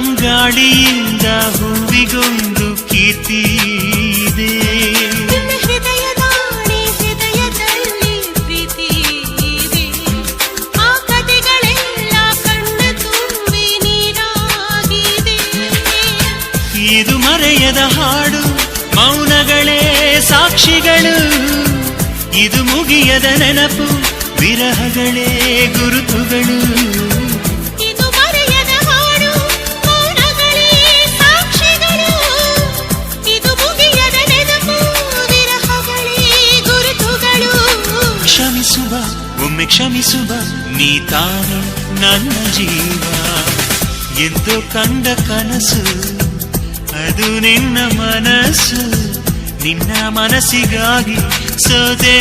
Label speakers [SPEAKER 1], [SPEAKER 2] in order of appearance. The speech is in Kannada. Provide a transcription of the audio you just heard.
[SPEAKER 1] ಗಾಳಿಯಿಂದ ಹೂವಿಗೊಂದು ಕೀರ್ತಿ ಇದೆ.
[SPEAKER 2] ಇದು
[SPEAKER 1] ಮರೆಯದ ಹಾಡು ಮೌನಗಳೇ ಸಾಕ್ಷಿಗಳು. ಇದು ಮುಗಿಯದ ನೆನಪು ವಿರಹಗಳೇ ಗುರುತುಗಳು. ಒಮ್ಮೆ ಕ್ಷಮಿಸುವ, ನೀ ತಾನೆ ನನ್ನ ಜೀವ. ಎಂದು ಕಂಡ ಕನಸು, ಅದು ನಿನ್ನ ಮನಸ್ಸು. ನಿನ್ನ ಮನಸ್ಸಿಗಾಗಿ ಸೋದೆ